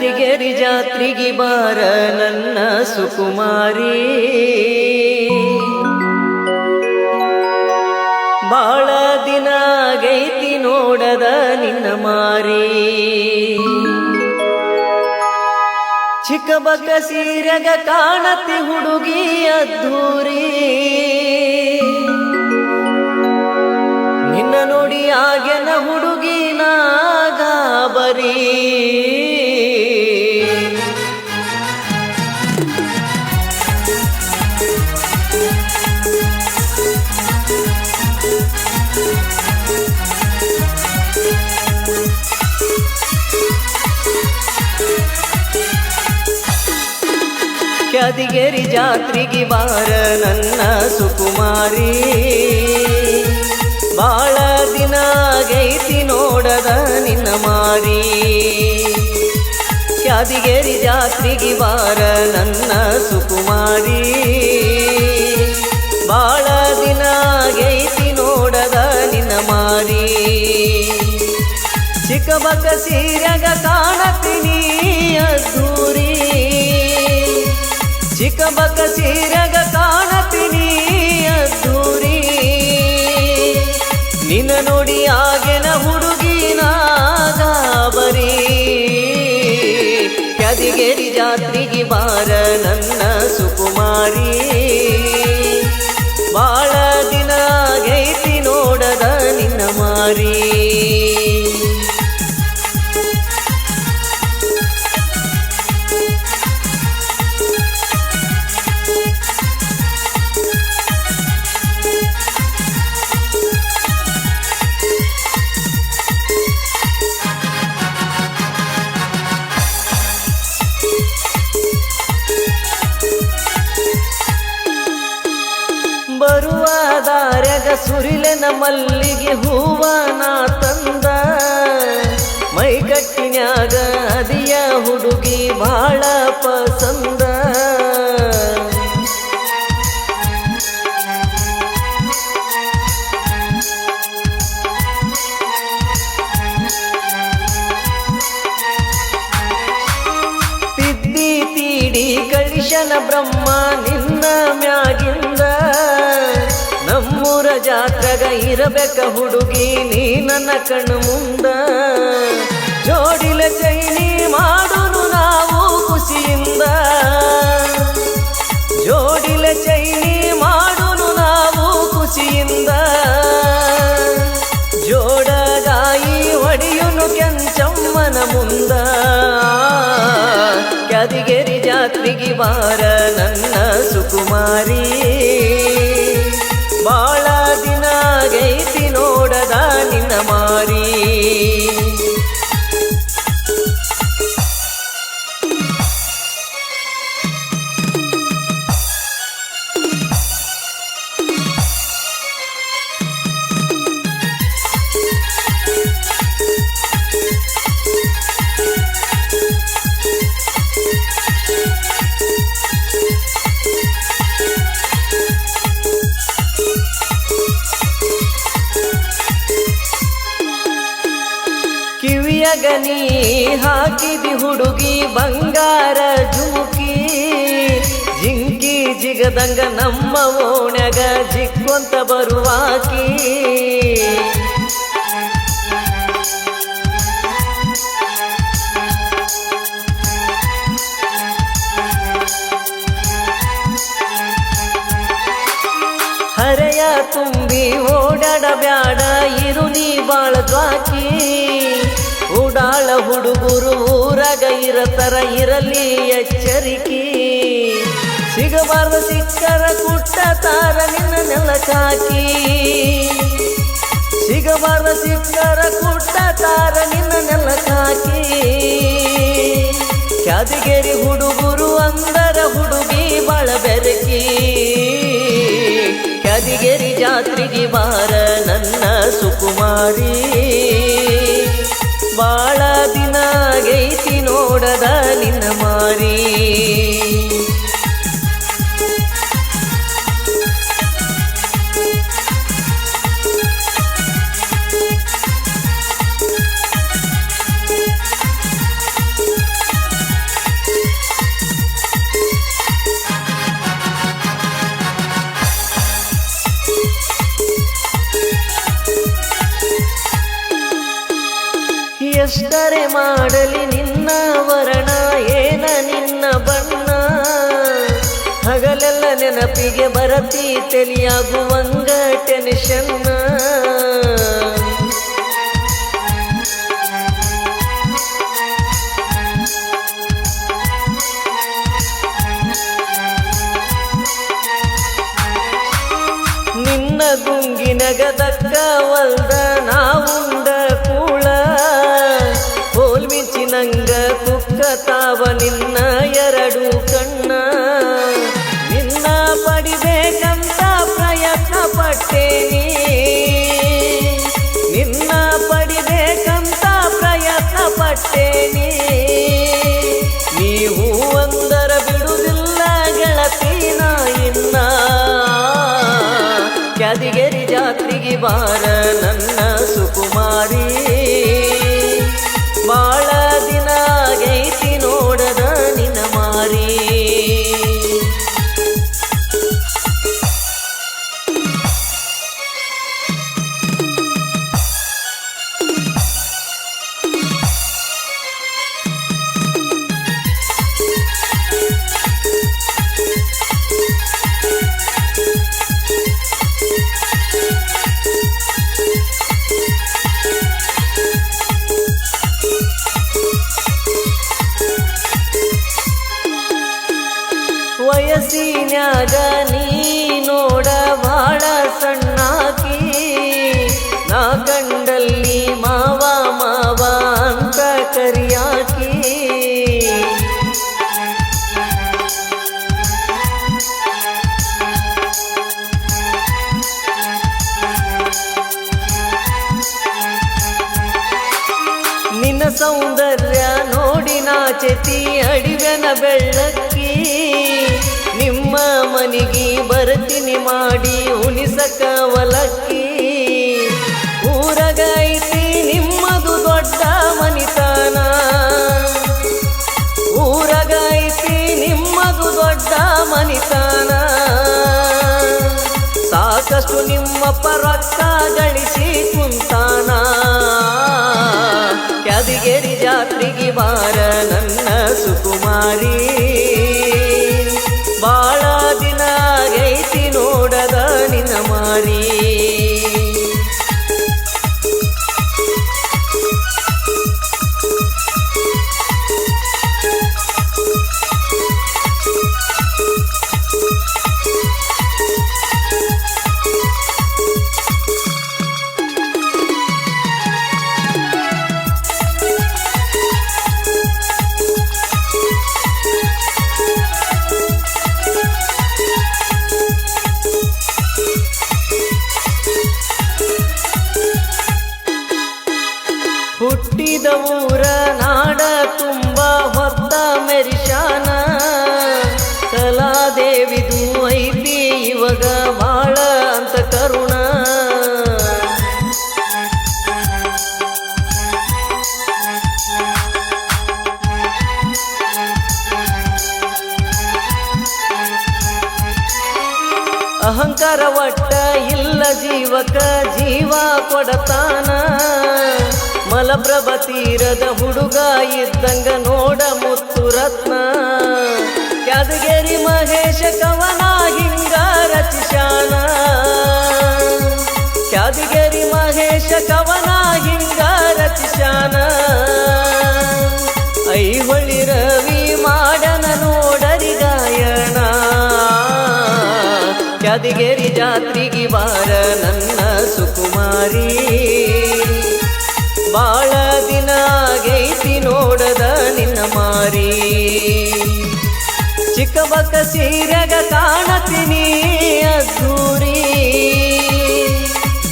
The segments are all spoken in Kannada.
ಕ್ಯಾದಿಗೆರಿ ಜಾತ್ರಿಗಿ ಬಾರ ನನ್ನ ಸುಕುಮಾರಿ. ಬಾಳ ದಿನ ಗೈತಿ ನೋಡದ ನಿನ್ನ ಮಾರಿ. ಚಿಕ್ಕ ಬಕ್ಕ ಸೀರೆಗ ಕಾಣತಿ ಹುಡುಗಿ ಅದ್ದೂರಿ ನಿನ್ನ ನೋಡಿ ಆಗೆನ ಹುಡುಗಿ ಕ್ಯಾದಿಗೆರಿ ಜಾತ್ರೆಗೆ ಬಾರ ನನ್ನ ಸುಕುಮಾರಿ. ಬಾಳ ದಿನ ಗೈತಿ ನೋಡದ ನಿನ್ನ ಮಾರಿ. ಕ್ಯಾದಿಗೆರಿ ಜಾತ್ರೆಗೆ ಬಾರ ನನ್ನ ಸುಕುಮಾರಿ. ಬಾಳ ದಿನ ಗೈತಿ ನೋಡದ ನಿನ್ನ ಮಾರಿ. ಚಿಕ್ಕ ಬಕ್ಕ ಸೀರೆಗ ಕಾಣತೀನಿ ಅದ್ದೂರಿ ಚಿಕ್ಕ ಬಕ್ಕ ಸೀರೆಗ ಕಾಣತೀನಿ ಅದ್ದೂರಿ. ನಿನ್ನ ನೋಡಿ ಆಗೇನ ಹುಡುಗಿನ ಗಾಬರಿ ಕ್ಯಾದಿಗೇರಿ ಜಾತ್ರೆಗೆ ಬಾರ ನನ್ನ ಸುಕುಮಾರಿ. ಬಾಳ ದಿನ ಆಗೈತಿ ನೋಡದ ನಿನ್ನ ಮಾರಿ. ಸುರಿಲೆನ ಮಲ್ಲಿಗೆ ಹೂವ ನಾ ತಂದ. ಮೈಗಟ್ಟಿನ್ಯಾಗ ಅದಿಯ ಹುಡುಗಿ ಬಾಳ ಪಸಂದ ಜಾತ್ರಗ ಇರಬೇಕ ಹುಡುಗಿ, ನೀ ನನ್ನ ಕಣ್ಣು ಮುಂದ. ಜೋಡಿಲ ಚೈನಿ ಮಾಡುನು ನಾವು ಖುಷಿಯಿಂದ. ಜೋಡಿಲ ಚೈನಿ ಮಾಡೋನು ನಾವು ಖುಷಿಯಿಂದ. ಜೋಡಗಾಯಿ ಹೊಡಿಯುನು ಕೆಂಚಮ್ಮನ ಮುಂದ. ಕ್ಯಾದಿಗೆರಿ ಜಾತ್ರಿಗಿ ಬಾರ ನನ್ನ ಸುಕುಮಾರಿ. ಮಾರಿ ಕಿವಿಯಗ ನೀ ಹಾಕಿದಿ ಹುಡುಗಿ ಬಂಗಾರ ಜುಮುಕಿ. ಜಿಂಕಿ ಜಿಗದಂಗ ನಮ್ಮ ಓಣಗ ಜಿಕ್ಕೊಂತ ಬರುವಾಕಿ. ಹರೆಯ ತುಂಬಿ ಓಡಾಡಬ್ಯಾಡ, ಇರು ನೀ ಬಾಳ ದ್ವಾಕಿ ಹುಡುಗರು ಊರಾಗ ಇರತರ ಇರಲಿ ಎಚ್ಚರಿಕೆ. ಸಿಗಬಾರ್ದ ಸಿಕ್ಕರ ಕುಟ್ಟ ತಾರ ನಿನ್ನ ನೆಲಕಾಕಿ ಸಿಗಬಾರ್ದ ಸಿಕ್ಕರ ಕುಟ್ಟ ತಾರ ನಿನ್ನ ನೆಲಕಾಕಿ ಕ್ಯಾದಿಗೆರಿ ಹುಡುಗರು ಅಂದರ ಹುಡುಗಿ ಬಾಳ ಬೆರಕಿ. ಕ್ಯಾದಿಗೆರಿ ಜಾತ್ರೆಗೆ ಬಾರ ನನ್ನ ಸುಕುಮಾರಿ. ಬಾಳ ದಿನ ಗೈತಿ ನೋಡದ ನಿನ್ನ ಮಾರಿ. ಹಗಲೆಲ್ಲ ನೆನಪಿಗೆ ಬರತಿ ತೆಲಿಯಾಗುವಂಗ ಟೆನ್ಷನ್ನ ನಿನ್ನ ಗುಂಗಿನಗದ ಪಟ್ಟೇನಿ ನೀವು ಅಂದರ ಬಿಡುವುದಿಲ್ಲ ಗೆಳತಿನ ಇನ್ನ. ಕ್ಯಾದಿಗೆರಿ ಜಾತ್ರೆಗೆ ಬಾರ ನನ್ನ ಸುಕುಮಾರಿ. ಕರಿಯಾಕಿ ನಿನ್ನ ಸೌಂದರ್ಯ ನೋಡಿ ನಾಚೆತಿ ಅಡಿವೆನ ಬೆಳ್ಳಕ್ಕಿ. ನಿಮ್ಮ ಮನಿಗೆ ಬರ್ತೀನಿ ಮಾಡಿ ಉಣಿಸಕ ಒಲಕ್ಕಿ. ಮನಿತನ ಸಾಕಷ್ಟು ನಿಮ್ಮ ಪರಕ್ಕ ಗಳಿಸಿ ಕುಂತಾನ. ಕ್ಯಾದಿಗೇರಿ ಜಾತ್ರೆಗೆ ಬಾರ ನನ್ನ ಸುಕುಮಾರಿ. ಬಾಳ ದಿನ ಗೈತಿ ನೋಡದ ನಿನ್ನ ಮಾರಿ. ಅಹಂಕಾರ ಒಟ್ಟ ಇಲ್ಲ ಜೀವಕ ಜೀವ ಕೊಡತಾನ. ಮಲಪ್ರಭ ತೀರದ ಹುಡುಗ ಇದ್ದಂಗ ನೋಡ ಮುತ್ತು ರತ್ನ. ಯಾದಗಿರಿ ಮಹೇಶ ಕವನ ಹಿಂಗ ರಚಿಶಾನ ಯಾದಗಿರಿ ಮಹೇಶ ಕವನ ಹಿಂಗ ರಚಿಶಾನ ರವಿ ಯಾದಗಿರಿ ಜಾತ್ರೆಗೆ ಬಾರ ನನ್ನ ಸುಕುಮಾರಿ. ಬಾಳ ದಿನ ಆಗೈತಿ ನೋಡದ ನಿನ್ನ ಮಾರಿ. ಚಿಕ್ಕಬಕ್ಕ ಸೀರೆಗ ಕಾಣತೀನಿ ಅದ್ದೂರಿ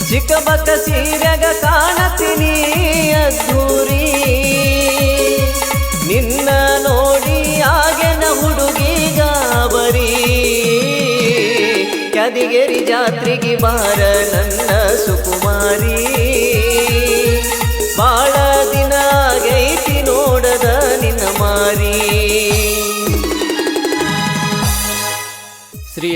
ಚಿಕ್ಕಬಕ್ಕ ಸೀರೆಗ ಕಾಣತೀನಿ ಅದ್ದೂರಿ ನಿನ್ನ ಕದಿಗೆರಿ ಜಾತ್ರೆಗೆ ಬಾರ ನನ್ನ ಸುಕುಮಾರಿ. ಬಾಳ ದಿನ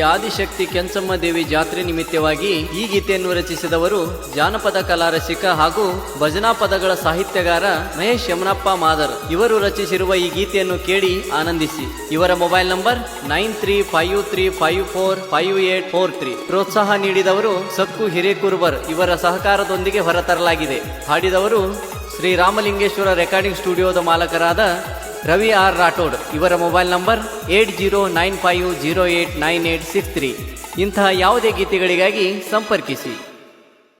ಆದಿಶಕ್ತಿ ಕೆಂಚಮ್ಮ ದೇವಿ ಜಾತ್ರೆ ನಿಮಿತ್ತವಾಗಿ ಈ ಗೀತೆಯನ್ನು ರಚಿಸಿದವರು ಜಾನಪದ ಕಲಾ ರಸಿಕ ಹಾಗೂ ಭಜನಾ ಪದಗಳ ಸಾಹಿತ್ಯಗಾರ ಮಹೇಶ್ ಯಮನಪ್ಪ ಮಾದರ್. ಇವರು ರಚಿಸಿರುವ ಈ ಗೀತೆಯನ್ನು ಕೇಳಿ ಆನಂದಿಸಿ. ಇವರ mobile number nine three five three five four five eight four three. ಪ್ರೋತ್ಸಾಹ ನೀಡಿದವರು ಸಕ್ಕು ಹಿರೇಕುರ್ಬರ್ ಇವರ ಸಹಕಾರದೊಂದಿಗೆ ಹೊರತರಲಾಗಿದೆ ಹಾಡಿದವರು ಶ್ರೀ ರಾಮಲಿಂಗೇಶ್ವರ ರೆಕಾರ್ಡಿಂಗ್ ಸ್ಟುಡಿಯೋದ ಮಾಲಕರಾದ ರವಿ ಆರ್ ರಾಠೋಡ್, ಇವರ mobile number eight zero nine five zero eight nine eight six three. ಇಂತಹ ಯಾವುದೇ ಗೀತೆಗಳಿಗಾಗಿ ಸಂಪರ್ಕಿಸಿ.